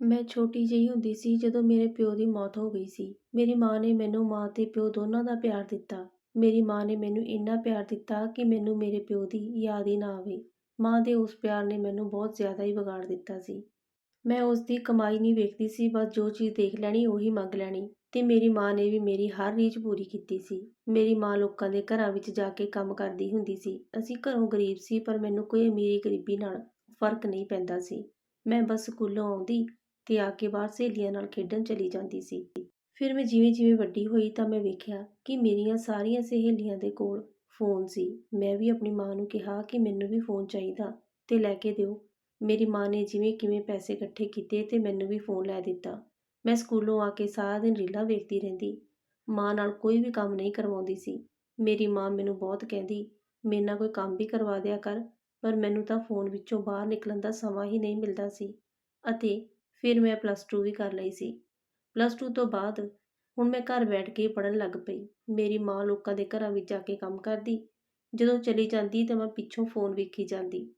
ਮੈਂ ਛੋਟੀ ਜਿਹੀ ਹੁੰਦੀ ਸੀ ਜਦੋਂ ਮੇਰੇ ਪਿਓ ਦੀ ਮੌਤ ਹੋ ਗਈ ਸੀ। ਮੇਰੀ ਮਾਂ ਨੇ ਮੈਨੂੰ ਮਾਂ ਤੇ ਪਿਓ ਦੋਨਾਂ ਦਾ ਪਿਆਰ ਦਿੱਤਾ। ਮੇਰੀ ਮਾਂ ਨੇ ਮੈਨੂੰ ਇੰਨਾ ਪਿਆਰ ਦਿੱਤਾ ਕਿ ਮੈਨੂੰ ਮੇਰੇ ਪਿਓ ਦੀ ਯਾਦ ਹੀ ਨਾ ਆਵੇ। ਮਾਂ ਦੇ ਉਸ ਪਿਆਰ ਨੇ ਮੈਨੂੰ ਬਹੁਤ ਜ਼ਿਆਦਾ ਹੀ ਵਿਗਾੜ ਦਿੱਤਾ ਸੀ। ਮੈਂ ਉਸ ਦੀ ਕਮਾਈ ਨਹੀਂ ਵੇਖਦੀ ਸੀ, ਬਸ ਜੋ ਚੀਜ਼ ਦੇਖ ਲੈਣੀ ਉਹੀ ਮੰਗ ਲੈਣੀ ਤੇ ਮੇਰੀ ਮਾਂ ਨੇ ਵੀ ਮੇਰੀ ਹਰ ਰੀਝ ਪੂਰੀ ਕੀਤੀ ਸੀ। ਮੇਰੀ ਮਾਂ ਲੋਕਾਂ ਦੇ ਘਰਾਂ ਵਿੱਚ ਜਾ ਕੇ ਕੰਮ ਕਰਦੀ ਹੁੰਦੀ ਸੀ। ਅਸੀਂ ਘਰੋਂ ਗਰੀਬ ਸੀ, ਪਰ ਮੈਨੂੰ ਕੋਈ ਅਮੀਰੀ ਗਰੀਬੀ ਨਾਲ ਫ਼ਰਕ ਨਹੀਂ ਪੈਂਦਾ ਸੀ। ਮੈਂ ਬਸ ਸਕੂਲੋਂ ਆਉਂਦੀ ਤੇ ਆ ਕੇ ਬਾਹਰ ਸਹੇਲੀਆਂ ਨਾਲ ਖੇਡਣ ਚਲੀ ਜਾਂਦੀ ਸੀ। ਫਿਰ ਮੈਂ ਜਿਵੇਂ ਜਿਵੇਂ ਵੱਡੀ ਹੋਈ ਤਾਂ ਮੈਂ ਵੇਖਿਆ ਕਿ ਮੇਰੀਆਂ ਸਾਰੀਆਂ ਸਹੇਲੀਆਂ ਦੇ ਕੋਲ ਫੋਨ ਸੀ। ਮੈਂ ਵੀ ਆਪਣੀ ਮਾਂ ਨੂੰ ਕਿਹਾ ਕਿ ਮੈਨੂੰ ਵੀ ਫੋਨ ਚਾਹੀਦਾ ਤੇ ਲੈ ਕੇ ਦਿਓ। ਮੇਰੀ ਮਾਂ ਨੇ ਜਿਵੇਂ ਕਿਵੇਂ ਪੈਸੇ ਇਕੱਠੇ ਕੀਤੇ ਤੇ ਮੈਨੂੰ ਵੀ ਫੋਨ ਲੈ ਦਿੱਤਾ। ਮੈਂ ਸਕੂਲੋਂ ਆ ਕੇ ਸਾਰਾ ਦਿਨ ਰੀਲਾਂ ਵੇਖਦੀ ਰਹਿੰਦੀ। ਮਾਂ ਨਾਲ ਕੋਈ ਵੀ ਕੰਮ ਨਹੀਂ ਕਰਵਾਉਂਦੀ ਸੀ। ਮੇਰੀ ਮਾਂ ਮੈਨੂੰ ਬਹੁਤ ਕਹਿੰਦੀ, ਮੇਰੇ ਨਾਲ ਕੋਈ ਕੰਮ ਵੀ ਕਰਵਾ ਦਿਆ ਕਰ, ਪਰ ਮੈਨੂੰ ਤਾਂ ਫੋਨ ਵਿੱਚੋਂ ਬਾਹਰ ਨਿਕਲਣ ਦਾ ਸਮਾਂ ਹੀ ਨਹੀਂ ਮਿਲਦਾ ਸੀ। ਅਤੇ ਫਿਰ ਮੈਂ ਪਲੱਸ 2 ਵੀ ਕਰ ਲਈ ਸੀ। ਪਲੱਸ 2 ਤੋਂ ਬਾਅਦ ਹੁਣ ਮੈਂ ਘਰ ਬੈਠ ਕੇ ਪੜਨ ਲੱਗ ਪਈ। ਮੇਰੀ ਮਾਂ ਲੋਕਾਂ ਦੇ ਘਰਾਂ ਵਿੱਚ ਜਾ ਕੇ ਕੰਮ ਕਰਦੀ। ਜਦੋਂ ਚਲੀ ਜਾਂਦੀ ਤਾਂ ਮੈਂ ਪਿੱਛੋਂ ਫੋਨ ਵੇਖੀ ਜਾਂਦੀ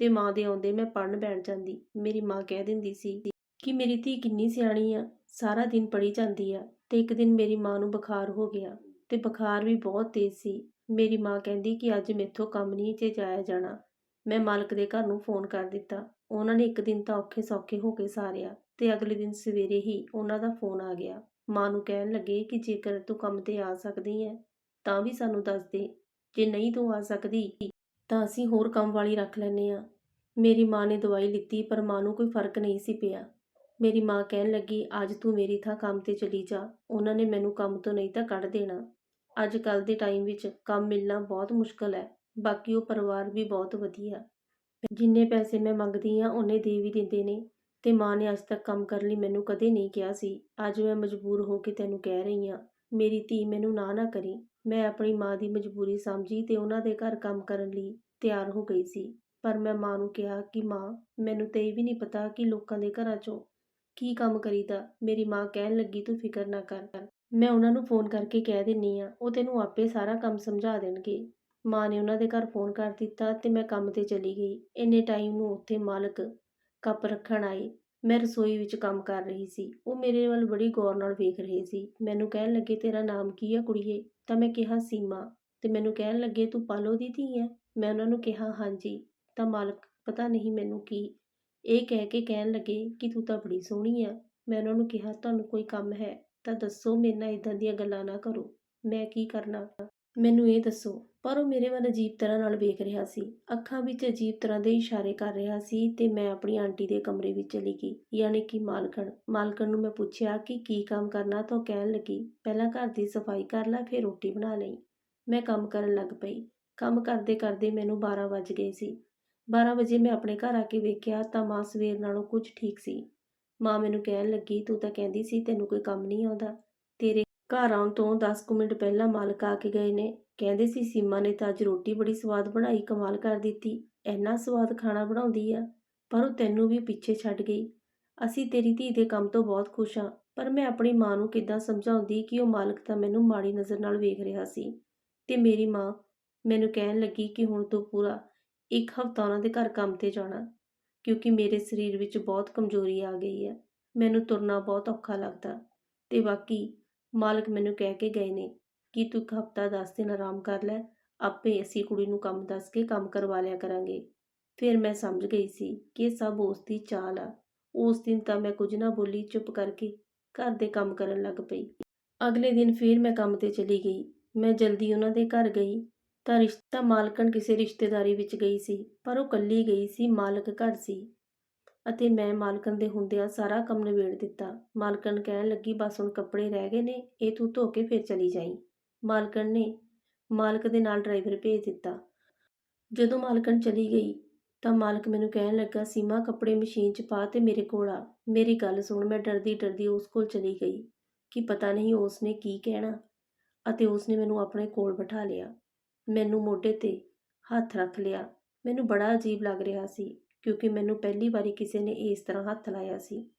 ਤੇ ਮਾਂ ਦੇ ਆਉਂਦੇ ਮੈਂ ਪੜਨ ਬੈਠ ਜਾਂਦੀ। ਮੇਰੀ ਮਾਂ ਕਹਿ ਦਿੰਦੀ ਸੀ ਕਿ ਮੇਰੀ ਧੀ ਕਿੰਨੀ ਸਿਆਣੀ ਆ, ਸਾਰਾ ਦਿਨ ਪੜੀ ਜਾਂਦੀ ਆ ਤੇ ਇੱਕ ਦਿਨ ਮੇਰੀ ਮਾਂ ਨੂੰ ਬੁਖਾਰ ਹੋ ਗਿਆ ਤੇ ਬੁਖਾਰ ਵੀ ਬਹੁਤ ਤੇਜ਼ ਸੀ। ਮੇਰੀ ਮਾਂ ਕਹਿੰਦੀ ਕਿ ਅੱਜ ਮੇਥੋਂ ਕੰਮ ਨਹੀਂ ਜੇ ਜਾਇਆ ਜਾਣਾ। ਮੈਂ ਮਾਲਕ ਦੇ ਘਰ ਨੂੰ ਫੋਨ ਕਰ ਦਿੱਤਾ। ਉਹਨਾਂ ਨੇ ਇੱਕ ਦਿਨ ਤਾਂ ਔਖੇ ਸੌਖੇ ਹੋ ਕੇ ਸਾਰਿਆ ਤੇ ਅਗਲੇ ਦਿਨ ਸਵੇਰੇ ਹੀ ਉਹਨਾਂ ਦਾ ਫੋਨ ਆ ਗਿਆ। ਮਾਂ ਨੂੰ ਕਹਿਣ ਲੱਗੇ ਕਿ ਜੇਕਰ ਤੂੰ ਕੰਮ ਤੇ ਆ ਸਕਦੀ ਹੈ ਤਾਂ ਵੀ ਸਾਨੂੰ ਦੱਸ ਦੇ। ਜੇ ਨਹੀਂ ਤੂੰ ਆ ਸਕਦੀ, ਤਾਂ ਅਸੀਂ ਹੋਰ ਕੰਮ ਵਾਲੀ ਰੱਖ ਲੈਨੇ ਆ। ਮੇਰੀ ਮਾਂ ਨੇ ਦਵਾਈ ਲਿੱਤੀ, ਪਰ ਮਾਂ ਨੂੰ ਕੋਈ ਫ਼ਰਕ ਨਹੀਂ ਸੀ ਪਿਆ। ਮੇਰੀ ਮਾਂ ਕਹਿਣ ਲੱਗੀ, ਅੱਜ ਤੂੰ ਮੇਰੀ ਥਾਂ ਕੰਮ ਤੇ ਚਲੀ ਜਾ। ਉਹਨਾਂ ਨੇ ਮੈਨੂੰ ਕੰਮ ਤੋਂ ਨਹੀਂ ਤਾਂ ਕੱਢ ਦੇਣਾ। ਅੱਜ ਕੱਲ ਦੇ ਟਾਈਮ ਵਿੱਚ ਕੰਮ ਮਿਲਣਾ ਬਹੁਤ ਮੁਸ਼ਕਲ ਹੈ ਬਾਕੀ ਉਹ ਪਰਿਵਾਰ ਵੀ ਬਹੁਤ ਵਧੀਆ। ਜਿੰਨੇ ਪੈਸੇ ਮੈਂ ਮੰਗਦੀ ਆ, ਉਹਨੇ ਦੇ ਵੀ ਦਿੰਦੇ ਨੇ। ਤੇ ਮਾਂ ਨੇ ਅੱਜ ਤੱਕ ਕੰਮ ਕਰਨ ਲਈ ਮੈਨੂੰ ਕਦੇ ਨਹੀਂ ਕਿਹਾ ਸੀ। ਅੱਜ ਮੈਂ ਮਜਬੂਰ ਹੋ ਕੇ ਤੈਨੂੰ ਕਹਿ ਰਹੀ ਆ। ਮੇਰੀ ਧੀ ਮੈਨੂੰ ਨਾ ਨਾ ਕਰੀ। ਮੈਂ ਆਪਣੀ ਮਾਂ ਦੀ ਮਜਬੂਰੀ ਸਮਝੀ ਤੇ ਉਹਨਾਂ ਦੇ ਘਰ ਕੰਮ ਕਰਨ ਲਈ ਤਿਆਰ ਹੋ ਗਈ ਸੀ। ਪਰ ਮੈਂ ਮਾਂ ਨੂੰ ਕਿਹਾ ਕਿ, ਮਾਂ, ਮੈਨੂੰ ਤੇ ਇਹ ਵੀ ਨਹੀਂ ਪਤਾ ਕਿ ਲੋਕਾਂ ਦੇ ਘਰਾਂ 'ਚੋਂ ਕੀ ਕੰਮ ਕਰੀਦਾ। ਮੇਰੀ ਮਾਂ ਕਹਿਣ ਲੱਗੀ, ਤੂੰ ਫਿਕਰ ਨਾ ਕਰ। ਮੈਂ ਉਹਨਾਂ ਨੂੰ ਫੋਨ ਕਰਕੇ ਕਹਿ ਦਿੰਨੀ ਆ। ਉਹ ਤੈਨੂੰ ਆਪੇ ਸਾਰਾ ਕੰਮ ਸਮਝਾ ਦੇਣਗੇ। ਮਾਂ ਨੇ ਉਹਨਾਂ ਦੇ ਘਰ ਫੋਨ ਕਰ ਦਿੱਤਾ ਤੇ ਮੈਂ ਕੰਮ ਤੇ ਚਲੀ ਗਈ। ਇੰਨੇ ਟਾਈਮ ਨੂੰ ਉੱਥੇ ਮਾਲਕ ਕੱਪ ਰੱਖਣ ਆਏ। ਮੈਂ ਰਸੋਈ ਵਿੱਚ ਕੰਮ ਕਰ ਰਹੀ ਸੀ। ਉਹ ਮੇਰੇ ਵੱਲ ਬੜੀ ਗੌਰ ਨਾਲ ਵੇਖ ਰਹੇ ਸੀ। ਮੈਨੂੰ ਕਹਿਣ ਲੱਗੇ, ਤੇਰਾ ਨਾਮ ਕੀ ਹੈ ਕੁੜੀਏ? ਤਾਂ ਮੈਂ ਕਿਹਾ, ਸੀਮਾ। ਤੇ ਮੈਨੂੰ ਕਹਿਣ ਲੱਗੇ, ਤੂੰ ਪਾਲੋ ਦੀ ਧੀ ਹੈ ਮੈਂ ਉਹਨਾਂ ਨੂੰ ਕਿਹਾ, ਹਾਂਜੀ। ਤਾਂ ਮਾਲਕ ਪਤਾ ਨਹੀਂ ਮੈਨੂੰ ਕੀ ਇਹ ਕਹਿ ਕੇ ਕਹਿਣ ਲੱਗੇ ਕਿ, ਤੂੰ ਤਾਂ ਬੜੀ ਸੋਹਣੀ ਆ ਮੈਂ ਉਹਨਾਂ ਨੂੰ ਕਿਹਾ, ਤੁਹਾਨੂੰ ਕੋਈ ਕੰਮ ਹੈ? ਤਾਂ ਦੱਸੋ, ਮੇਰੇ ਨਾਲ ਇਦਾਂ ਦੀਆਂ ਗੱਲਾਂ ਨਾ ਕਰੋ। ਮੈਂ ਕੀ ਕਰਨਾ? ਮੈਨੂੰ ਇਹ ਦੱਸੋ। ਪਰ ਉਹ ਮੇਰੇ ਵੱਲ ਅਜੀਬ ਤਰ੍ਹਾਂ ਨਾਲ ਵੇਖ ਰਿਹਾ ਸੀ। ਅੱਖਾਂ ਵਿੱਚ ਅਜੀਬ ਤਰ੍ਹਾਂ ਦੇ ਇਸ਼ਾਰੇ ਕਰ ਰਿਹਾ ਸੀ ਤੇ ਮੈਂ ਆਪਣੀ ਆਂਟੀ ਦੇ ਕਮਰੇ ਵਿੱਚ ਚਲੀ ਗਈ। ਯਾਨੀ ਕਿ ਮਾਲਕਣ। ਮਾਲਕਣ ਨੂੰ ਮੈਂ ਪੁੱਛਿਆ ਕਿ ਕੀ ਕੰਮ ਕਰਨਾ ਤਾਂ ਉਹ ਕਹਿਣ ਲੱਗੀ, ਪਹਿਲਾਂ ਘਰ ਦੀ ਸਫ਼ਾਈ ਕਰ ਲੈ, ਫਿਰ ਰੋਟੀ ਬਣਾ ਲਈ। ਮੈਂ ਕੰਮ ਕਰਨ ਲੱਗ ਪਈ। ਕੰਮ ਕਰਦੇ ਕਰਦੇ ਮੈਨੂੰ 12 ਵੱਜ ਗਏ ਸੀ। 12 ਵਜੇ ਮੈਂ ਆਪਣੇ ਘਰ ਆ ਕੇ ਵੇਖਿਆ ਤਾਂ ਮਾਂ ਸਵੇਰ ਨਾਲੋਂ ਕੁਝ ਠੀਕ ਸੀ। ਮਾਂ ਮੈਨੂੰ ਕਹਿਣ ਲੱਗੀ, ਤੂੰ ਤਾਂ ਕਹਿੰਦੀ ਸੀ ਤੈਨੂੰ ਕੋਈ ਕੰਮ ਨਹੀਂ ਆਉਂਦਾ। ਤੇਰੇ ਘਰ ਆਉਣ ਤੋਂ 10 ਕੁ ਮਿੰਟ ਪਹਿਲਾਂ ਮਾਲਕ ਆ ਕੇ ਗਏ ਨੇ। ਕਹਿੰਦੇ ਸੀ, ਸੀਮਾ ਨੇ ਤਾਂ ਅੱਜ ਰੋਟੀ ਬੜੀ ਸਵਾਦ ਬਣਾਈ, ਕਮਾਲ ਕਰ ਦਿੱਤੀ। ਇੰਨਾ ਸਵਾਦ ਖਾਣਾ ਬਣਾਉਂਦੀ ਆ, ਪਰ ਉਹ ਤੈਨੂੰ ਵੀ ਪਿੱਛੇ ਛੱਡ ਗਈ। ਅਸੀਂ ਤੇਰੀ ਧੀ ਦੇ ਕੰਮ ਤੋਂ ਬਹੁਤ ਖੁਸ਼ ਹਾਂ, ਪਰ ਮੈਂ ਆਪਣੀ ਮਾਂ ਨੂੰ ਕਿੱਦਾਂ ਸਮਝਾਉਂਦੀ ਕਿ ਉਹ ਮਾਲਕ ਤਾਂ ਮੈਨੂੰ ਮਾੜੀ ਨਜ਼ਰ ਨਾਲ ਵੇਖ ਰਿਹਾ ਸੀ। ਤੇ ਮੇਰੀ ਮਾਂ ਮੈਨੂੰ ਕਹਿਣ ਲੱਗੀ ਕਿ ਹੁਣ ਤੋਂ ਪੂਰਾ ਇੱਕ ਹਫ਼ਤਾ ਉਹਨਾਂ ਦੇ ਘਰ ਕੰਮ ਤੇ ਜਾਣਾ, ਕਿਉਂਕਿ ਮੇਰੇ ਸਰੀਰ ਵਿੱਚ ਬਹੁਤ ਕਮਜ਼ੋਰੀ ਆ ਗਈ ਹੈ ਮੈਨੂੰ ਤੁਰਨਾ ਬਹੁਤ ਔਖਾ ਲੱਗਦਾ। ਤੇ ਬਾਕੀ ਮਾਲਕ ਮੈਨੂੰ ਕਹਿ ਕੇ ਗਏ ਨੇ ਕਿ ਤੂੰ ਇੱਕ ਹਫ਼ਤਾ 10 ਦਿਨ ਆਰਾਮ ਕਰ ਲੈ, ਆਪੇ ਅਸੀਂ ਕੁੜੀ ਨੂੰ ਕੰਮ ਦੱਸ ਕੇ ਕੰਮ ਕਰਵਾ ਲਿਆ ਕਰਾਂਗੇ। ਫਿਰ ਮੈਂ ਸਮਝ ਗਈ ਸੀ ਕਿ ਇਹ ਸਭ ਉਸ ਦੀ ਚਾਲ ਆ। ਉਸ ਦਿਨ ਤਾਂ ਮੈਂ ਕੁਝ ਨਾ ਬੋਲੀ, ਚੁੱਪ ਕਰਕੇ ਘਰ ਦੇ ਕੰਮ ਕਰਨ ਲੱਗ ਪਈ। ਅਗਲੇ ਦਿਨ ਫਿਰ ਮੈਂ ਕੰਮ ਤੇ ਚਲੀ ਗਈ। ਮੈਂ ਜਲਦੀ ਉਹਨਾਂ ਦੇ ਘਰ ਗਈ। ਤਾਂ ਰਿਸ਼ਤਾ ਮਾਲਕਣ ਕਿਸੇ ਰਿਸ਼ਤੇਦਾਰੀ ਵਿੱਚ ਗਈ ਸੀ, ਪਰ ਉਹ ਕੱਲੀ ਗਈ ਸੀ, ਮਾਲਕ ਘਰ ਸੀ। ਅਤੇ ਮੈਂ ਮਾਲਕਣ ਦੇ ਹੁੰਦਿਆਂ ਸਾਰਾ ਕੰਮ ਨਿਬੇੜ ਦਿੱਤਾ। ਮਾਲਕਣ ਕਹਿਣ ਲੱਗੀ, ਬਸ ਹੁਣ ਕੱਪੜੇ ਰਹਿ ਗਏ ਨੇ, ਇਹ ਤੂੰ ਧੋ ਕੇ ਫਿਰ ਚਲੀ ਜਾਈਂ। ਮਾਲਕਣ ਨੇ ਮਾਲਕ ਦੇ ਨਾਲ ਡਰਾਈਵਰ ਭੇਜ ਦਿੱਤਾ। ਜਦੋਂ ਮਾਲਕਣ ਚਲੀ ਗਈ ਤਾਂ ਮਾਲਕ ਮੈਨੂੰ ਕਹਿਣ ਲੱਗਾ, ਸੀਮਾ, ਕੱਪੜੇ ਮਸ਼ੀਨ 'ਚ ਪਾ ਤੇ ਮੇਰੇ ਕੋਲ ਆ। ਮੇਰੀ ਗੱਲ ਸੁਣ, ਮੈਂ ਡਰਦੀ ਡਰਦੀ ਉਸ ਕੋਲ ਚਲੀ ਗਈ ਕਿ ਪਤਾ ਨਹੀਂ ਉਸ ਨੇ ਕੀ ਕਹਿਣਾ ਅਤੇ ਉਸ ਨੇ ਮੈਨੂੰ ਆਪਣੇ ਕੋਲ ਬਿਠਾ ਲਿਆ। ਮੈਨੂੰ ਮੋਢੇ ਤੇ ਹੱਥ ਰੱਖ ਲਿਆ। ਮੈਨੂੰ ਬੜਾ ਅਜੀਬ ਲੱਗ ਰਿਹਾ ਸੀ ਕਿਉਂਕਿ ਮੈਨੂੰ ਪਹਿਲੀ ਵਾਰੀ ਕਿਸੇ ਨੇ ਇਸ ਤਰ੍ਹਾਂ ਹੱਥ ਲਾਇਆ ਸੀ।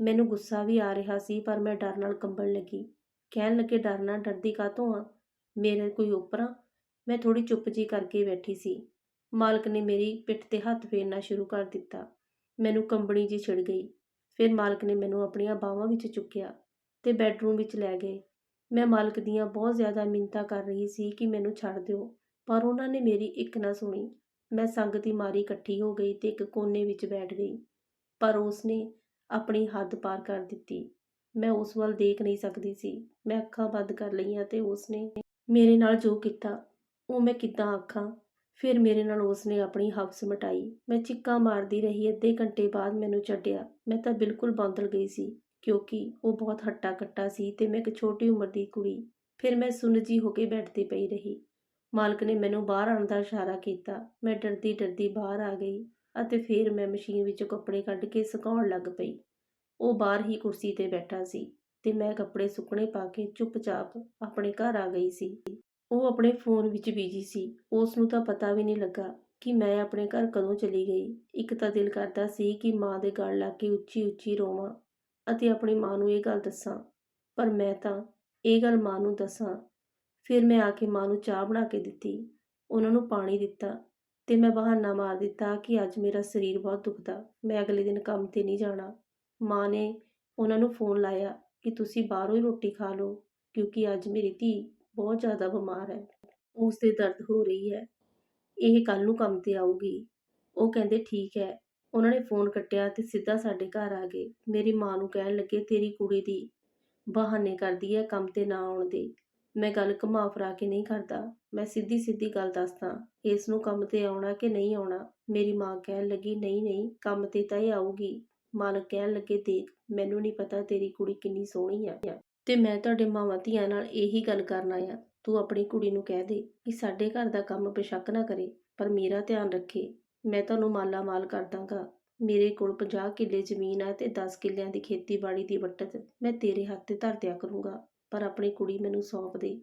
ਮੈਨੂੰ ਗੁੱਸਾ ਵੀ ਆ ਰਿਹਾ ਸੀ ਪਰ ਮੈਂ ਡਰ ਨਾਲ ਕੰਬਣ ਲੱਗੀ। ਕਹਿਣ ਲੱਗੇ ਡਰਨਾ ਡਰਦੀ ਕਾਤੋਂ ਆ? ਮੇਰੇ ਕੋਈ ਉਪਰਾ ਮੈਂ ਥੋੜੀ ਚੁੱਪ ਜੀ ਕਰਕੇ ਬੈਠੀ ਸੀ। ਮਾਲਕ ਨੇ ਮੇਰੀ ਪਿੱਠ ਤੇ ਹੱਥ ਫੇਰਨਾ ਸ਼ੁਰੂ ਕਰ ਦਿੱਤਾ। ਮੈਨੂੰ ਕੰਬਣੀ ਜੀ ਛਿੜ ਗਈ। ਫਿਰ ਮਾਲਕ ਨੇ ਮੈਨੂੰ ਆਪਣੀਆਂ ਬਾਹਾਂ ਵਿੱਚ ਚੁੱਕਿਆ ਤੇ ਬੈੱਡਰੂਮ ਵਿੱਚ ਲੈ ਗਏ। ਮੈਂ ਮਾਲਕ ਦੀਆਂ ਬਹੁਤ ਜ਼ਿਆਦਾ ਮਿੰਨਤਾਂ ਕਰ ਰਹੀ ਸੀ ਕਿ ਮੈਨੂੰ ਛੱਡ ਦਿਓ, ਪਰ ਉਹਨਾਂ ਨੇ ਮੇਰੀ ਇੱਕ ਨਾ ਸੁਣੀ। ਮੈਂ ਸੰਗ ਦੀ ਮਾਰੀ ਇਕੱਠੀ ਹੋ ਗਈ ਤੇ ਇੱਕ ਕੋਨੇ ਵਿੱਚ ਬੈਠ ਗਈ, ਪਰ ਉਸਨੇ ਆਪਣੀ ਹੱਦ ਪਾਰ ਕਰ ਦਿੱਤੀ। ਮੈਂ ਉਸ ਵੱਲ ਦੇਖ ਨਹੀਂ ਸਕਦੀ ਸੀ। ਮੈਂ ਅੱਖਾਂ ਬੰਦ ਕਰ ਲਈਆਂ ਤੇ ਉਸਨੇ ਮੇਰੇ ਨਾਲ ਜੋ ਕੀਤਾ, ਉਹ ਮੈਂ ਕਿੱਦਾਂ ਆਖਾਂ? ਫਿਰ ਮੇਰੇ ਨਾਲ ਉਸ ਨੇ ਆਪਣੀ ਹਵਸ ਮਟਾਈ। ਮੈਂ ਚੀਕਾਂ ਮਾਰਦੀ ਰਹੀ, ਅੱਧੇ ਘੰਟੇ ਬਾਅਦ ਮੈਨੂੰ ਛੱਡਿਆ। ਮੈਂ ਤਾਂ ਬਿਲਕੁਲ ਬੌਂਦਲ ਗਈ ਸੀ, ਕਿਉਂਕਿ ਉਹ ਬਹੁਤ ਹੱਟਾ ਕੱਟਾ ਸੀ ਤੇ ਮੈਂ ਇੱਕ ਛੋਟੀ ਉਮਰ ਦੀ ਕੁੜੀ। ਫਿਰ ਮੈਂ ਸੁਨਜੀ ਹੋ ਕੇ ਬੈਠਦੀ ਪਈ ਰਹੀ। ਮਾਲਕ ਨੇ ਮੈਨੂੰ ਬਾਹਰ ਆਉਣ ਦਾ ਇਸ਼ਾਰਾ ਕੀਤਾ। ਮੈਂ ਡਰਦੀ ਡਰਦੀ ਬਾਹਰ ਆ ਗਈ ਅਤੇ ਫਿਰ ਮੈਂ ਮਸ਼ੀਨ ਵਿੱਚੋਂ ਕੱਪੜੇ ਕੱਢ ਕੇ ਸੁਕਾਉਣ ਲੱਗ ਪਈ। ਉਹ ਬਾਹਰ ਹੀ ਕੁਰਸੀ ਤੇ ਬੈਠਾ ਸੀ ਤੇ ਮੈਂ ਕੱਪੜੇ ਸੁੱਕਣੇ ਪਾ ਕੇ ਚੁੱਪਚਾਪ ਆਪਣੇ ਘਰ ਆ ਗਈ ਸੀ। ਉਹ ਆਪਣੇ ਫੋਨ ਵਿੱਚ ਬਿਜ਼ੀ ਸੀ। ਉਸ ਨੂੰ ਤਾਂ ਪਤਾ ਵੀ ਨਹੀਂ ਲੱਗਾ ਕਿ ਮੈਂ ਆਪਣੇ ਘਰ ਕਦੋਂ ਚਲੀ ਗਈ। ਇੱਕ ਤਾਂ ਦਿਲ ਕਰਦਾ ਸੀ ਕਿ ਮਾਂ ਦੇ ਗਲ ਲਾ ਕੇ ਉੱਚੀ ਉੱਚੀ ਰੋਵਾਂ ਅਤੇ ਆਪਣੀ ਮਾਂ ਨੂੰ ਇਹ ਗੱਲ ਦੱਸਾਂ। ਪਰ ਮੈਂ ਤਾਂ ਇਹ ਗੱਲ ਮਾਂ ਨੂੰ ਦੱਸਾਂ। ਫਿਰ ਮੈਂ ਆ ਕੇ ਮਾਂ ਨੂੰ ਚਾਹ ਬਣਾ ਕੇ ਦਿੱਤੀ। ਉਹਨਾਂ ਨੂੰ ਪਾਣੀ ਦਿੱਤਾ ਤੇ ਮੈਂ ਬਹਾਨਾ ਮਾਰ ਦਿੱਤਾ ਕਿ ਅੱਜ ਮੇਰਾ ਸਰੀਰ ਬਹੁਤ ਦੁਖਦਾ, ਮੈਂ ਅਗਲੇ ਦਿਨ ਕੰਮ ਤੇ ਨਹੀਂ ਜਾਣਾ। ਮਾਂ ਨੇ ਉਹਨਾਂ ਨੂੰ ਫੋਨ ਲਾਇਆ ਕਿ ਤੁਸੀਂ ਬਾਹਰੋਂ ਹੀ ਰੋਟੀ ਖਾ ਲਓ, ਕਿਉਂਕਿ ਅੱਜ ਮੇਰੀ ਧੀ ਬਹੁਤ ਜ਼ਿਆਦਾ ਬਿਮਾਰ ਹੈ। ਉਸ ਦੇ ਦਰਦ ਹੋ ਰਹੀ ਹੈ। ਇਹ ਕੱਲ ਨੂੰ ਕੰਮ ਤੇ ਆਊਗੀ। ਉਹ ਕਹਿੰਦੇ, ਠੀਕ ਹੈ। ਉਹਨਾਂ ਨੇ ਫੋਨ ਕੱਟਿਆ ਤੇ ਸਿੱਧਾ ਸਾਡੇ ਘਰ ਆ ਗਏ। ਮੇਰੀ ਮਾਂ ਨੂੰ ਕਹਿਣ ਲੱਗੇ, ਤੇਰੀ ਕੁੜੀ ਦੀ ਬਹਾਨੇ ਕਰਦੀ ਹੈ ਕੰਮ ਤੇ ਨਾ ਆਉਣ ਦੇ। ਮੈਂ ਗੱਲ ਘੁਮਾ ਫਰਾ ਕੇ ਨਹੀਂ ਕਰਦਾ ਮੈਂ ਸਿੱਧੀ ਸਿੱਧੀ ਗੱਲ ਦੱਸਦਾ, ਇਸ ਨੂੰ ਕੰਮ ਤੇ ਆਉਣਾ ਕਿ ਨਹੀਂ ਆਉਣਾ? ਮੇਰੀ ਮਾਂ ਕਹਿਣ ਲੱਗੀ, ਨਹੀਂ ਨਹੀਂ, ਕੰਮ ਤੇ ਤਾਂ ਇਹ ਆਊਗੀ। ਮਾਲਕ ਕਹਿਣ ਲੱਗੇ, ਦੇਖ, ਮੈਨੂੰ ਨਹੀਂ ਪਤਾ ਤੇਰੀ ਕੁੜੀ ਕਿੰਨੀ ਸੋਹਣੀ ਆ। ਤੇ ਮੈਂ ਤੁਹਾਡੇ ਮਾਵਾਂ ਧੀਆਂ ਨਾਲ ਇਹੀ ਗੱਲ ਕਰਨ ਆਇਆ। ਤੂੰ ਆਪਣੀ ਕੁੜੀ ਨੂੰ ਕਹਿ ਦੇ ਕਿ ਸਾਡੇ ਘਰ ਦਾ ਕੰਮ ਬੇਸ਼ੱਕ ਨਾ ਕਰੇ, ਪਰ ਮੇਰਾ ਧਿਆਨ ਰੱਖੇ। ਮੈਂ ਤੁਹਾਨੂੰ ਮਾਲਾ ਮਾਲ ਕਰ ਦਾਂਗਾ ਮੇਰੇ ਕੋਲ 50 ਕਿੱਲੇ ਜ਼ਮੀਨ ਹੈ ਤੇ 10 ਕਿੱਲਿਆਂ ਦੀ ਖੇਤੀਬਾੜੀ ਦੀ ਵੱਟਤ ਮੈਂ ਤੇਰੇ ਹੱਥ ਤੇ ਧਰ ਦਿਆ ਕਰੂੰਗਾ, ਪਰ ਆਪਣੀ ਕੁੜੀ ਮੈਨੂੰ ਸੌਂਪ ਦੇ।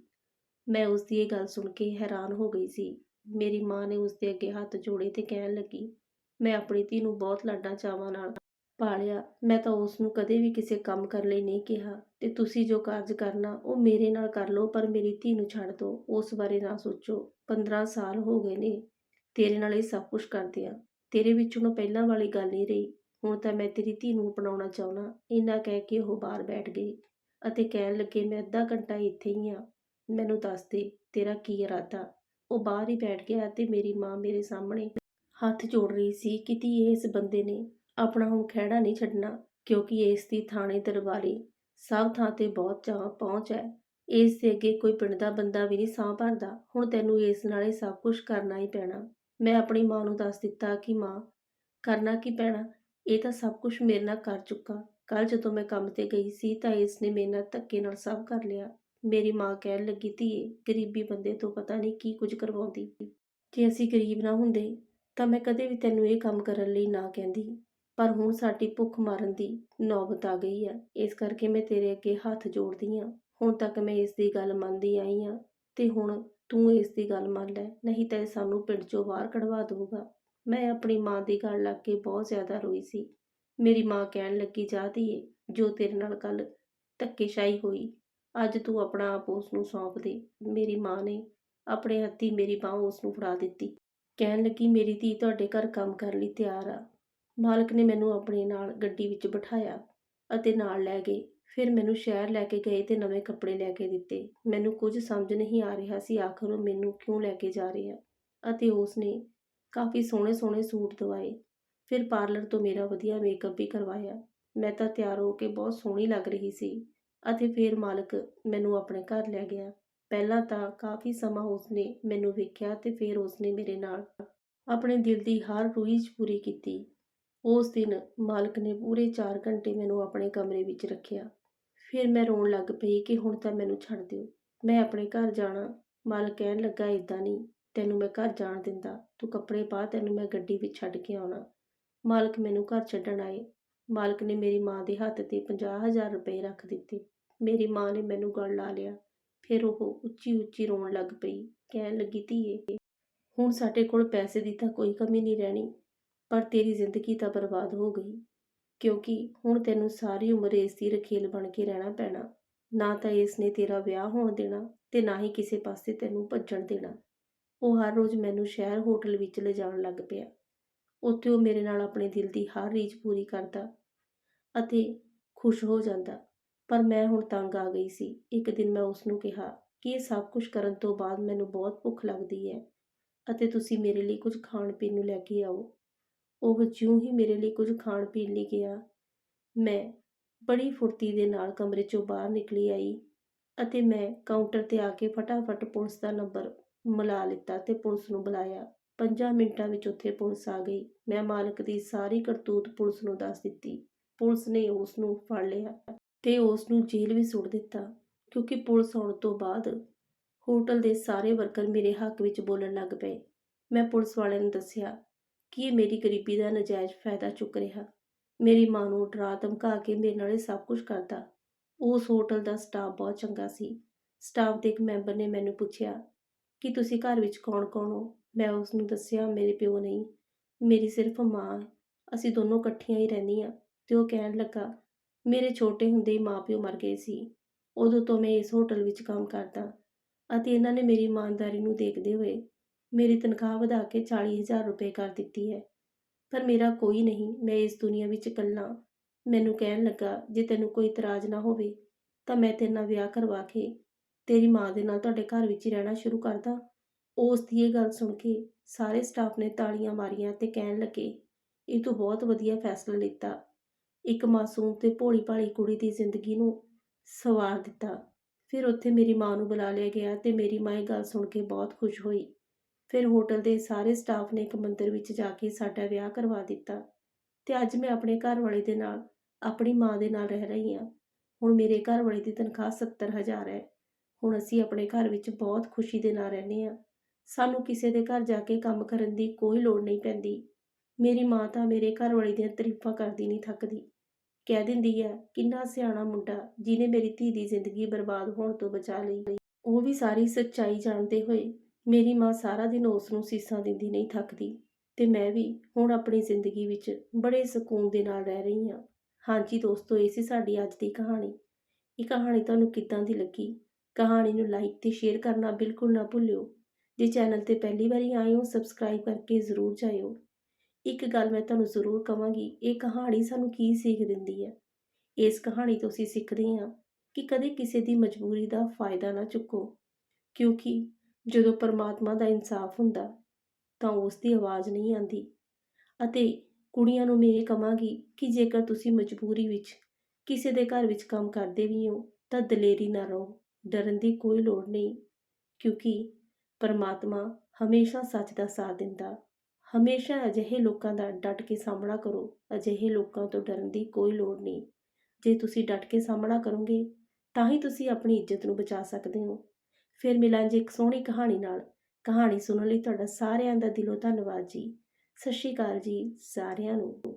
ਮੈਂ ਉਸ ਦੀ ਇਹ ਗੱਲ ਸੁਣ ਕੇ ਹੈਰਾਨ ਹੋ ਗਈ ਸੀ। ਮੇਰੀ ਮਾਂ ਨੇ ਉਸ ਦੇ ਅੱਗੇ ਹੱਥ ਜੋੜੇ ਤੇ ਕਹਿਣ ਲੱਗੀ, ਮੈਂ ਆਪਣੀ ਧੀ ਨੂੰ ਬਹੁਤ ਲਾਡਾਂ ਚਾਵਾਂ ਨਾਲ ਪਾਲਿਆ। ਮੈਂ ਤਾਂ ਉਸ ਨੂੰ ਕਦੇ ਵੀ ਕਿਸੇ ਕੰਮ ਕਰਨ ਲਈ ਨਹੀਂ ਕਿਹਾ ਤੇ ਤੁਸੀਂ ਜੋ ਕਾਰਜ ਕਰਨਾ, ਉਹ ਮੇਰੇ ਨਾਲ ਕਰ ਲਓ, ਪਰ ਮੇਰੀ ਧੀ ਨੂੰ ਛੱਡ ਦਿਓ ਉਸ ਬਾਰੇ ਨਾ ਸੋਚੋ। 15 ਸਾਲ ਹੋ ਗਏ ਨੇ। ਤੇਰੇ ਨਾਲ ਇਹ ਸਭ ਕੁਝ ਕਰਦੇ ਆ ਤੇਰੇ ਵਿੱਚੋਂ ਹੁਣ ਪਹਿਲਾਂ ਵਾਲੀ ਗੱਲ ਨਹੀਂ ਰਹੀ। ਹੁਣ ਤਾਂ ਮੈਂ ਤੇਰੀ ਧੀ ਨੂੰ ਅਪਣਾਉਣਾ ਚਾਹੁੰਦਾ। ਇੰਨਾ ਕਹਿ ਕੇ ਉਹ ਬਾਹਰ ਬੈਠ ਗਈ ਅਤੇ ਕਹਿਣ ਲੱਗੇ, ਮੈਂ ਅੱਧਾ ਘੰਟਾ ਇੱਥੇ ਹੀ ਆ ਮੈਨੂੰ ਦੱਸ ਦੇ, ਤੇਰਾ ਕੀ ਇਰਾਦਾ? ਉਹ ਬਾਹਰ ਹੀ ਬੈਠ ਗਿਆ ਤੇ ਮੇਰੀ ਮਾਂ ਮੇਰੇ ਸਾਹਮਣੇ ਹੱਥ ਜੋੜ ਰਹੀ ਸੀ ਕਿ ਧੀਏ ਇਸ ਬੰਦੇ ਨੇ ਆਪਣਾ ਹੁਣ ਖਹਿੜਾ ਨਹੀਂ ਛੱਡਣਾ, ਕਿਉਂਕਿ ਇਸ ਦੀ ਥਾਣੇ ਦਰਬਾਰੀ ਸਭ ਥਾਂ ਤੇ ਬਹੁਤ ਚਾਹ ਪਹੁੰਚ ਹੈ। ਇਸ ਦੇ ਅੱਗੇ ਕੋਈ ਪਿੰਡ ਦਾ ਬੰਦਾ ਵੀ ਨਹੀਂ ਸਾਹ ਭਰਦਾ ਹੁਣ ਤੈਨੂੰ ਇਸ ਨਾਲੇ ਸਭ ਕੁਝ ਕਰਨਾ ਹੀ ਪੈਣਾ। ਮੈਂ ਆਪਣੀ ਮਾਂ ਨੂੰ ਦੱਸ ਦਿੱਤਾ ਕਿ ਮਾਂ, ਕਰਨਾ ਕੀ ਪੈਣਾ? ਇਹ ਤਾਂ ਸਭ ਕੁਝ ਮੇਰੇ ਨਾਲ ਕਰ ਚੁੱਕਾ। ਕੱਲ ਜਦੋਂ ਮੈਂ ਕੰਮ ਤੇ ਗਈ ਸੀ ਤਾਂ ਇਸ ਨੇ ਮੇਰੇ ਨਾਲ ਧੱਕੇ ਨਾਲ ਸਭ ਕਰ ਲਿਆ। ਮੇਰੀ ਮਾਂ ਕਹਿਣ ਲੱਗੀ, ਧੀਏ, ਗਰੀਬੀ ਬੰਦੇ ਤੋਂ ਪਤਾ ਨਹੀਂ ਕੀ ਕੁਝ ਕਰਵਾਉਂਦੀ। ਜੇ ਅਸੀਂ ਗਰੀਬ ਨਾ ਹੁੰਦੇ, ਤਾਂ ਮੈਂ ਕਦੇ ਵੀ ਤੈਨੂੰ ਇਹ ਕੰਮ ਕਰਨ ਲਈ ਨਾ ਕਹਿੰਦੀ। ਪਰ ਹੁਣ ਸਾਡੀ ਭੁੱਖ ਮਰਨ ਦੀ ਨੌਬਤ ਆ ਗਈ ਹੈ ਇਸ ਕਰਕੇ ਮੈਂ ਤੇਰੇ ਅੱਗੇ ਹੱਥ ਜੋੜਦੀ ਹਾਂ ਹੁਣ ਤੱਕ ਮੈਂ ਇਸ ਦੀ ਗੱਲ ਮੰਨਦੀ ਆਈ ਹਾਂ ਤੇ ਹੁਣ ਤੂੰ ਇਸ ਦੀ ਗੱਲ ਮੰਨ ਲੈ, ਨਹੀਂ ਤਾਂ ਇਹ ਸਾਨੂੰ ਪਿੰਡ ਚੋਂ ਬਾਹਰ ਕਢਵਾ ਦਊਗਾ। ਮੈਂ ਆਪਣੀ ਮਾਂ ਦੀ ਗੱਲ ਲੱਗ ਕੇ ਬਹੁਤ ਜ਼ਿਆਦਾ ਰੋਈ ਸੀ। ਮੇਰੀ ਮਾਂ ਕਹਿਣ ਲੱਗੀ, ਜਾ ਧੀਏ, ਜੋ ਤੇਰੇ ਨਾਲ ਕੱਲ ਧੱਕੇਸ਼ਾਹੀ ਹੋਈ, ਅੱਜ ਤੂੰ ਆਪਣਾ ਆਪ ਉਸ ਨੂੰ ਸੌਂਪ ਦੇ। ਮੇਰੀ ਮਾਂ ਨੇ ਆਪਣੇ ਹੱਥੀ ਮੇਰੀ ਬਾਹ ਉਸ ਨੂੰ ਫੜਾ ਦਿੱਤੀ। ਕਹਿਣ ਲੱਗੀ, ਮੇਰੀ ਧੀ ਤੁਹਾਡੇ ਘਰ ਕੰਮ ਕਰਨ ਲਈ ਤਿਆਰ ਆ। ਮਾਲਕ ਨੇ ਮੈਨੂੰ ਆਪਣੇ ਨਾਲ ਗੱਡੀ ਵਿੱਚ ਬਿਠਾਇਆ ਅਤੇ ਨਾਲ ਲੈ ਗਏ। ਫਿਰ ਮੈਨੂੰ ਸ਼ਹਿਰ ਲੈ ਕੇ ਗਏ ਤੇ ਨਵੇਂ ਕੱਪੜੇ ਲੈ ਕੇ ਦਿੱਤੇ। ਮੈਨੂੰ ਕੁਝ ਸਮਝ ਨਹੀਂ ਆ ਰਿਹਾ ਸੀ ਆਖਰ ਉਹ ਮੈਨੂੰ ਕਿਉਂ ਲੈ ਕੇ ਜਾ ਰਿਹਾ ਅਤੇ ਉਸ ਨੇ ਕਾਫੀ ਸੋਹਣੇ ਸੋਹਣੇ ਸੂਟ ਦਵਾਏ। ਫਿਰ ਪਾਰਲਰ ਤੋਂ ਮੇਰਾ ਵਧੀਆ ਮੇਕਅਪ ਵੀ ਕਰਵਾਇਆ। ਮੈਂ ਤਾਂ ਤਿਆਰ ਹੋ ਕੇ ਬਹੁਤ ਸੋਹਣੀ ਲੱਗ ਰਹੀ ਸੀ ਅਤੇ ਫਿਰ ਮਾਲਕ ਮੈਨੂੰ ਆਪਣੇ ਘਰ ਲੈ ਗਿਆ। ਪਹਿਲਾਂ ਤਾਂ ਕਾਫੀ ਸਮਾਂ ਉਸਨੇ ਮੈਨੂੰ ਵੇਖਿਆ ਤੇ ਫਿਰ ਉਸਨੇ ਮੇਰੇ ਨਾਲ ਆਪਣੇ ਦਿਲ ਦੀ ਹਰ ਰੂਈਜ ਪੂਰੀ ਕੀਤੀ। ਉਸ ਦਿਨ ਮਾਲਕ ਨੇ ਪੂਰੇ 4 ਘੰਟੇ ਮੈਨੂੰ ਆਪਣੇ ਕਮਰੇ ਵਿੱਚ ਰੱਖਿਆ। ਫਿਰ ਮੈਂ ਰੋਣ ਲੱਗ ਪਈ ਕਿ ਹੁਣ ਤਾਂ ਮੈਨੂੰ ਛੱਡ ਦਿਓ। ਮੈਂ ਆਪਣੇ ਘਰ ਜਾਣਾ। ਮਾਲਕ ਕਹਿਣ ਲੱਗਾ ਇਦਾਂ ਨਹੀਂ। ਤੈਨੂੰ ਮੈਂ ਘਰ ਜਾਣ ਦਿੰਦਾ। ਤੂੰ ਕੱਪੜੇ ਪਾ, ਤੈਨੂੰ ਮੈਂ ਗੱਡੀ ਵਿੱਚ ਛੱਡ ਕੇ ਆਉਣਾ। ਮਾਲਕ ਮੈਨੂੰ ਘਰ ਛੱਡਣ ਆਏ। ਮਾਲਕ ਨੇ ਮੇਰੀ ਮਾਂ ਦੇ ਹੱਥ ਤੇ 50000 ਰੁਪਏ ਰੱਖ ਦਿੱਤੇ। ਮੇਰੀ ਮਾਂ ਨੇ ਮੈਨੂੰ ਗਲ ਲਾ ਲਿਆ। ਫਿਰ ਉਹ ਉੱਚੀ ਉੱਚੀ ਰੋਣ ਲੱਗ ਪਈ। ਕਹਿਣ ਲੱਗੀ, ਧੀਏ, ਹੁਣ ਸਾਡੇ ਕੋਲ ਪੈਸੇ ਦੀ ਤਾਂ ਕੋਈ ਕਮੀ ਨਹੀਂ ਰਹਿਣੀ। ਪਰ ਤੇਰੀ ਜ਼ਿੰਦਗੀ ਤਾਂ ਬਰਬਾਦ ਹੋ ਗਈ। ਕਿਉਂਕਿ ਹੁਣ ਤੈਨੂੰ ਸਾਰੀ ਉਮਰ ਇਸ ਦੀ ਰਖੇਲ ਬਣ ਕੇ ਰਹਿਣਾ ਪੈਣਾ। ਨਾ ਤਾਂ ਇਸ ਨੇ ਤੇਰਾ ਵਿਆਹ ਹੋਣ ਦੇਣਾ ਤੇ ਨਾ ਹੀ ਕਿਸੇ ਪਾਸੇ ਤੈਨੂੰ ਭੱਜਣ ਦੇਣਾ। ਉਹ ਹਰ ਰੋਜ਼ ਮੈਨੂੰ ਸ਼ਹਿਰ ਹੋਟਲ ਵਿੱਚ ਲਿਜਾਣ ਲੱਗ ਪਿਆ। ਉੱਥੇ ਉਹ ਮੇਰੇ ਨਾਲ ਆਪਣੇ ਦਿਲ ਦੀ ਹਰ ਰੀਝ ਪੂਰੀ ਕਰਦਾ ਅਤੇ ਖੁਸ਼ ਹੋ ਜਾਂਦਾ। ਪਰ ਮੈਂ ਹੁਣ ਤੰਗ ਆ ਗਈ ਸੀ। ਇੱਕ ਦਿਨ ਮੈਂ ਉਸ ਨੂੰ ਕਿਹਾ ਕਿ ਇਹ ਸਭ ਕੁਝ ਕਰਨ ਤੋਂ ਬਾਅਦ ਮੈਨੂੰ ਬਹੁਤ ਭੁੱਖ ਲੱਗਦੀ ਹੈ ਅਤੇ ਤੁਸੀਂ ਮੇਰੇ ਲਈ ਕੁਝ ਖਾਣ ਪੀਣ ਨੂੰ ਲੈ ਕੇ ਆਓ। ਉਹ ਜਿਉਂ ਹੀ ਮੇਰੇ ਲਈ ਕੁਝ ਖਾਣ ਪੀਣ ਲਈ ਗਿਆ। ਮੈਂ ਬੜੀ ਫੁਰਤੀ ਦੇ ਨਾਲ ਕਮਰੇ ਚੋਂ ਬਾਹਰ ਨਿਕਲੀ ਆਈ ਅਤੇ ਮੈਂ ਕਾਊਂਟਰ ਤੇ ਆ ਕੇ ਫਟਾਫਟ ਪੁਲਿਸ ਦਾ ਨੰਬਰ ਮਿਲਾ ਲਿੱਤਾ ਤੇ ਪੁਲਿਸ ਨੂੰ ਬੁਲਾਇਆ। ਪੰਜਾਂ ਮਿੰਟਾਂ ਵਿੱਚ ਉੱਥੇ ਪੁਲਿਸ ਆ ਗਈ। ਮੈਂ ਮਾਲਕ ਦੀ ਸਾਰੀ ਕਰਤੂਤ ਪੁਲਿਸ ਨੂੰ ਦੱਸ ਦਿੱਤੀ। ਪੁਲਿਸ ਨੇ ਉਸ ਨੂੰ ਫੜ ਲਿਆ ਤੇ ਉਸ ਨੂੰ ਜੇਲ੍ਹ ਵੀ ਸੁੱਟ ਦਿੱਤਾ ਕਿਉਂਕਿ ਪੁਲਿਸ ਆਉਣ ਤੋਂ ਬਾਅਦ ਹੋਟਲ ਦੇ ਸਾਰੇ ਵਰਕਰ ਮੇਰੇ ਹੱਕ ਵਿੱਚ ਬੋਲਣ ਲੱਗ ਪਏ। ਮੈਂ ਪੁਲਿਸ ਵਾਲਿਆਂ ਨੂੰ ਦੱਸਿਆ ਕਿ ਇਹ ਮੇਰੀ ਗਰੀਬੀ ਦਾ ਨਜਾਇਜ਼ ਫਾਇਦਾ ਚੁੱਕ ਰਿਹਾ। ਮੇਰੀ ਮਾਂ ਨੂੰ ਡਰਾ ਧਮਕਾ ਕੇ ਮੇਰੇ ਨਾਲ ਇਹ ਸਭ ਕੁਝ ਕਰਦਾ। ਉਸ ਹੋਟਲ ਦਾ ਸਟਾਫ ਬਹੁਤ ਚੰਗਾ ਸੀ। ਸਟਾਫ ਦੇ ਇੱਕ ਮੈਂਬਰ ਨੇ ਮੈਨੂੰ ਪੁੱਛਿਆ, ਕਿ ਤੁਸੀਂ ਘਰ ਵਿੱਚ ਕੌਣ-ਕੌਣ ਹੋ? ਮੈਂ ਉਸ ਨੂੰ ਦੱਸਿਆ, ਮੇਰੇ ਪਿਓ ਨਹੀਂ। ਮੇਰੀ ਸਿਰਫ ਮਾਂ ਅਸੀਂ ਦੋਨੋਂ ਇਕੱਠੀਆਂ ਹੀ ਰਹਿੰਦੀਆਂ ਤੇ ਉਹ ਕਹਿਣ ਲੱਗਾ, ਮੇਰੇ ਛੋਟੇ ਹੁੰਦੇ ਹੀ ਮਾਪਿਓ ਮਰ ਗਏ ਸੀ। ਉਦੋਂ ਤੋਂ ਮੈਂ ਇਸ ਹੋਟਲ ਵਿੱਚ ਕੰਮ ਕਰਦਾ। ਅਤੇ ਇਹਨਾਂ ਨੇ ਮੇਰੀ ਇਮਾਨਦਾਰੀ ਨੂੰ ਦੇਖਦੇ ਹੋਏ ਮੇਰੀ ਤਨਖਾਹ ਵਧਾ ਕੇ 40000 ਰੁਪਏ ਕਰ ਦਿੱਤੀ ਹੈ ਪਰ ਮੇਰਾ ਕੋਈ ਨਹੀਂ ਮੈਂ ਇਸ ਦੁਨੀਆ ਵਿੱਚ ਇਕੱਲਾ ਮੈਨੂੰ ਕਹਿਣ ਲੱਗਾ ਜੇ ਤੈਨੂੰ ਕੋਈ ਇਤਰਾਜ਼ ਨਾ ਹੋਵੇ ਤਾਂ ਮੈਂ ਤੇਰੇ ਨਾਲ ਵਿਆਹ ਕਰਵਾ ਕੇ ਤੇਰੀ ਮਾਂ ਦੇ ਨਾਲ ਤੁਹਾਡੇ ਘਰ ਵਿੱਚ ਹੀ ਰਹਿਣਾ ਸ਼ੁਰੂ ਕਰਦਾ ਉਸ ਦੀ ਇਹ ਗੱਲ ਸੁਣ ਕੇ ਸਾਰੇ ਸਟਾਫ ਨੇ ਤਾਲੀਆਂ ਮਾਰੀਆਂ ਤੇ ਕਹਿਣ ਲੱਗੇ ਇਹ ਤੂੰ ਬਹੁਤ ਵਧੀਆ ਫੈਸਲਾ ਲਿੱਤਾ ਇੱਕ ਮਾਸੂਮ ਤੇ ਭੋਲੀ ਭਾਲੀ ਕੁੜੀ ਦੀ ਜ਼ਿੰਦਗੀ ਨੂੰ ਸਵਾਰ ਦਿੱਤਾ ਫਿਰ ਉੱਥੇ ਮੇਰੀ ਮਾਂ ਨੂੰ ਬੁਲਾ ਲਿਆ ਗਿਆ ਤੇ ਮੇਰੀ ਮਾਂ ਇਹ ਗੱਲ ਸੁਣ ਕੇ ਬਹੁਤ ਖੁਸ਼ ਹੋਈ ਫਿਰ ਹੋਟਲ ਦੇ ਸਾਰੇ ਸਟਾਫ ਨੇ ਇੱਕ ਮੰਦਿਰ ਵਿੱਚ ਜਾ ਕੇ ਸਾਡਾ ਵਿਆਹ ਕਰਵਾ ਦਿੱਤਾ ਤੇ ਅੱਜ ਮੈਂ ਆਪਣੇ ਘਰ ਵਾਲੇ ਦੇ ਨਾਲ, ਆਪਣੀ ਮਾਂ ਦੇ ਨਾਲ ਰਹਿ ਰਹੀ ਹਾਂ। ਹੁਣ ਮੇਰੇ ਘਰ ਵਾਲੇ ਦੀ ਤਨਖਾਹ 70000 ਹੈ। ਹੁਣ ਅਸੀਂ ਆਪਣੇ ਘਰ ਵਿੱਚ ਬਹੁਤ ਖੁਸ਼ੀ ਦੇ ਨਾਲ ਰਹਿੰਦੇ ਹਾਂ। ਸਾਨੂੰ ਕਿਸੇ ਦੇ ਘਰ ਜਾ ਕੇ ਕੰਮ ਕਰਨ ਦੀ ਕੋਈ ਲੋੜ ਨਹੀਂ ਪੈਂਦੀ। ਮੇਰੀ ਮਾਂ ਤਾਂ ਮੇਰੇ ਘਰ ਵਾਲੇ ਦੀਆਂ ਤਾਰੀਫਾਂ ਕਰਦੀ ਨਹੀਂ ਥੱਕਦੀ। ਕਹਿ ਦਿੰਦੀ ਹੈ, ਕਿੰਨਾ ਸਿਆਣਾ ਮੁੰਡਾ, ਜਿਹਨੇ ਮੇਰੀ ਧੀ ਦੀ ਜ਼ਿੰਦਗੀ ਬਰਬਾਦ ਹੋਣ ਤੋਂ ਬਚਾ ਲਈ। ਉਹ ਵੀ ਸਾਰੀ ਸੱਚਾਈ ਜਾਣਦੇ ਹੋਏ ਮੇਰੀ ਮਾਂ ਸਾਰਾ ਦਿਨ ਉਸ ਨੂੰ ਸੀਸਾਂ ਦਿੰਦੀ ਨਹੀਂ ਥੱਕਦੀ ਤੇ ਮੈਂ ਵੀ ਹੁਣ ਆਪਣੀ ਜ਼ਿੰਦਗੀ ਵਿੱਚ ਬੜੇ ਸਕੂਨ ਦੇ ਨਾਲ ਰਹਿ ਰਹੀ ਹਾਂ। ਹਾਂਜੀ ਦੋਸਤੋ, ਇਹ ਸੀ ਸਾਡੀ ਅੱਜ ਦੀ ਕਹਾਣੀ। ਇਹ ਕਹਾਣੀ ਤੁਹਾਨੂੰ ਕਿੱਦਾਂ ਦੀ ਲੱਗੀ? ਕਹਾਣੀ ਨੂੰ ਲਾਈਕ ਤੇ ਸ਼ੇਅਰ ਕਰਨਾ ਬਿਲਕੁਲ ਨਾ ਭੁੱਲਿਓ। ਜੇ ਚੈਨਲ ਤੇ ਪਹਿਲੀ ਵਾਰੀ ਆਏ ਹੋ ਸਬਸਕ੍ਰਾਈਬ ਕਰਕੇ ਜ਼ਰੂਰ ਜਾਇਓ। ਇੱਕ ਗੱਲ ਮੈਂ ਤੁਹਾਨੂੰ ਜ਼ਰੂਰ ਕਹਾਂਗੀ ਇਹ ਕਹਾਣੀ ਸਾਨੂੰ ਕੀ ਸਿੱਖ ਦਿੰਦੀ ਹੈ? ਇਸ ਕਹਾਣੀ ਤੋਂ ਅਸੀਂ ਸਿੱਖਦੇ ਹਾਂ ਕਿ ਕਦੇ ਕਿਸੇ ਦੀ ਮਜਬੂਰੀ ਦਾ ਫਾਇਦਾ ਨਾ ਚੁੱਕੋ, ਕਿਉਂਕਿ ਜਦੋਂ ਪਰਮਾਤਮਾ ਦਾ ਇਨਸਾਫ ਹੁੰਦਾ, ਤਾਂ ਉਸ ਦੀ ਆਵਾਜ਼ ਨਹੀਂ ਆਉਂਦੀ। ਅਤੇ ਕੁੜੀਆਂ ਨੂੰ ਮੈਂ ਇਹ ਕਹਾਂਗੀ ਕਿ ਜੇਕਰ ਤੁਸੀਂ ਮਜਬੂਰੀ ਵਿੱਚ ਕਿਸੇ ਦੇ ਘਰ ਵਿੱਚ ਕੰਮ ਕਰਦੇ ਵੀ ਹੋ, ਤਾਂ ਦਲੇਰੀ ਨਾ ਰਹੋ, ਡਰਨ ਦੀ ਕੋਈ ਲੋੜ ਨਹੀਂ। ਕਿਉਂਕਿ ਪਰਮਾਤਮਾ ਹਮੇਸ਼ਾ ਸੱਚ ਦਾ ਸਾਥ ਦਿੰਦਾ। ਹਮੇਸ਼ਾ ਅਜਿਹੇ ਲੋਕਾਂ ਦਾ ਡਟ ਕੇ ਸਾਹਮਣਾ ਕਰੋ, ਅਜਿਹੇ ਲੋਕਾਂ ਤੋਂ ਡਰਨ ਦੀ ਕੋਈ ਲੋੜ ਨਹੀਂ। ਜੇ ਤੁਸੀਂ ਡਟ ਕੇ ਸਾਹਮਣਾ ਕਰੋਗੇ, ਤਾਂ ਹੀ ਤੁਸੀਂ ਆਪਣੀ ਇੱਜ਼ਤ ਨੂੰ ਬਚਾ ਸਕਦੇ ਹੋ। ਫਿਰ ਮਿਲਾਂਗੇ ਇੱਕ ਸੋਹਣੀ ਕਹਾਣੀ ਨਾਲ, ਕਹਾਣੀ ਸੁਣਨ ਲਈ ਤੁਹਾਡਾ ਸਾਰਿਆਂ ਦਾ ਦਿਲੋਂ ਧੰਨਵਾਦ ਜੀ। ਸਤਿ ਸ਼੍ਰੀ ਅਕਾਲ ਜੀ ਸਾਰਿਆਂ ਨੂੰ।